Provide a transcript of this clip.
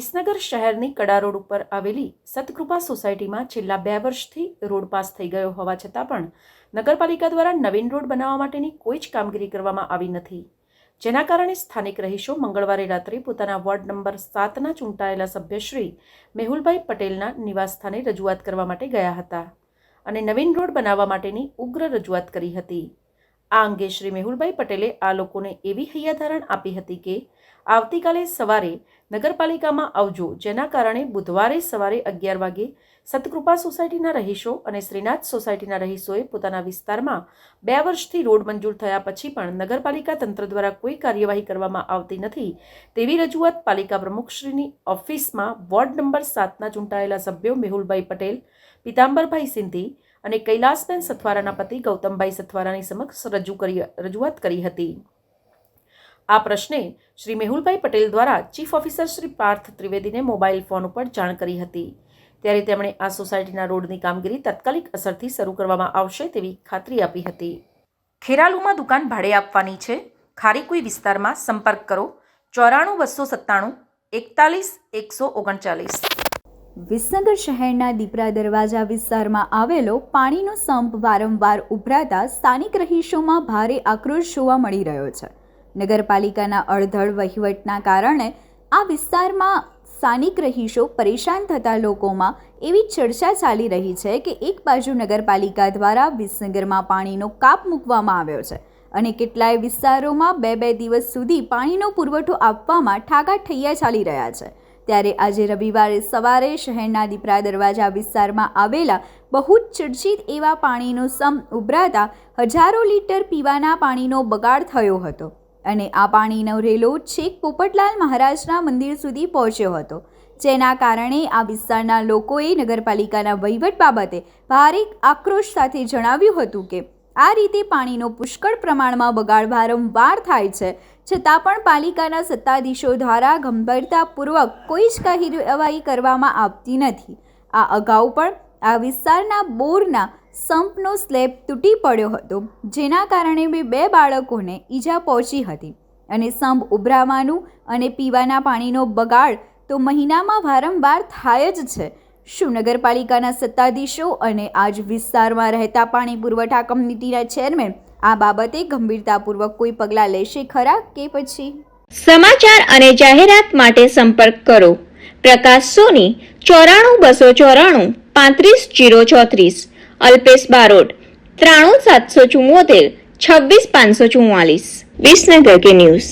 વિસનગર શહેરની કડા રોડ ઉપર આવેલી સતકૃપા સોસાયટીમાં છેલ્લા બે વર્ષથી રોડ પાસ થઈ ગયો હોવા છતાં પણ નગરપાલિકા દ્વારા નવીન રોડ બનાવવા માટેની કોઈ જ કામગીરી કરવામાં આવી નથી. જેના કારણે સ્થાનિક રહીશો મંગળવારે રાત્રે પોતાના વોર્ડ નંબર સાતના ચૂંટાયેલા સભ્યશ્રી મેહુલભાઈ પટેલના નિવાસસ્થાને રજૂઆત કરવા માટે ગયા હતા અને નવીન રોડ બનાવવા માટેની ઉગ્ર રજૂઆત કરી હતી. આ અંગે શ્રી મેહુલભાઈ પટેલે આ લોકોને એવી હૈયાધારણ આપી હતી કે આવતીકાલે સવારે નગરપાલિકામાં આવજો, જેના કારણે બુધવારે સવારે અગિયાર વાગે સતકૃપા સોસાયટીના રહીશો અને શ્રીનાથ સોસાયટીના રહીશોએ પોતાના વિસ્તારમાં બે વર્ષથી રોડ મંજૂર થયા પછી પણ નગરપાલિકા તંત્ર દ્વારા કોઈ કાર્યવાહી કરવામાં આવતી નથી તેવી રજૂઆત પાલિકા પ્રમુખશ્રીની ઓફિસમાં વોર્ડ નંબર સાતના ચૂંટાયેલા સભ્યો મેહુલભાઈ પટેલ, પિતાંબરભાઈ સિંધી અને કૈલાસબેન સથવારાના પતિ ગૌતમભાઈ સથવારાની સમક્ષ રજૂ કરી, રજૂઆત કરી હતી. આ પ્રશ્ને શ્રી મેહુલભાઈ પટેલ દ્વારા ચીફ ઓફિસર શ્રી પાર્થ ત્રિવેદીને મોબાઈલ ફોન ઉપર જાણ કરી હતી. ત્યારે તેમણે આ સોસાયટીના રોડની કામગીરી તાત્કાલિક અસરથી શરૂ કરવામાં આવશે તેવી ખાતરી આપી હતી. ખેરાલુમાં દુકાન ભાડે આપવાની છે. ખારીકુઈ વિસ્તારમાં સંપર્ક કરો. ચોરાણું બસો સત્તાણું, એકતાલીસ, એકસો ઓગણચાલીસ. વિસનગર શહેરના દીપરા દરવાજા વિસ્તારમાં આવેલો પાણીનો સંપ વારંવાર ઉભરાતા સ્થાનિક રહીશોમાં ભારે આક્રોશ જોવા મળી રહ્યો છે. નગરપાલિકાના અડધડ વહીવટના કારણે આ વિસ્તારમાં સ્થાનિક રહીશો પરેશાન થતા લોકોમાં એવી ચર્ચા ચાલી રહી છે કે એક બાજુ નગરપાલિકા દ્વારા વિસનગરમાં પાણીનો કાપ મૂકવામાં આવ્યો છે અને કેટલાય વિસ્તારોમાં બે બે દિવસ સુધી પાણીનો પુરવઠો આપવામાં ઠાગાઠૈયા ચાલી રહ્યા છે. ત્યારે આજે રવિવારે સવારે શહેરના દીપરા દરવાજા વિસ્તારમાં આવેલા બહુ જ ચર્ચિત એવા પાણીનો સમ ઉભરાતા હજારો લીટર પીવાના પાણીનો બગાડ થયો હતો અને આ પાણીનો રેલો છેક પોપટલાલ મહારાજના મંદિર સુધી પહોંચ્યો હતો, જેના કારણે આ વિસ્તારના લોકોએ નગરપાલિકાના વહીવટ બાબતે ભારે આક્રોશ સાથે જણાવ્યું હતું કે આ રીતે પાણીનો પુષ્કળ પ્રમાણમાં બગાડ વારંવાર થાય છે. છતાં પણ પાલિકાના સત્તાધીશો દ્વારા ગંભીરતાપૂર્વક કોઈ જ કાર્યવાહી કરવામાં આવતી નથી. આ અગાઉ પણ આ વિસ્તારના બોરના સંપનો સ્લેબ તૂટી પડ્યો હતો, જેના કારણે બે બાળકોને ઈજા પહોંચી હતી અને સંપ ઉભરાવાનું અને પીવાના પાણીનો બગાડ તો મહિનામાં વારંવાર થાય જ છે. શું નગરપાલિકાના સત્તાધીશો અને આજ વિસ્તારમાં રહેતા પાણી પુરવઠા કમિટીના ચેરમેન, આ બાબતે ગંભીરતાપૂર્વક કોઈ પગલાં લેશે ખરા કે પછી? સમાચાર અને જાહેરાત માટે સંપર્ક કરો. પ્રકાશ સોની, ચોરાણું બસો ચોરાણું, પાંત્રીસ જીરો ચોત્રીસ. અલ્પેશ બારોટ, ત્રાણું સાતસો ચુમ્મોતેર છવ્વીસ પાંચસો ચુમ્માલીસ વિસનગર કે ન્યૂઝ.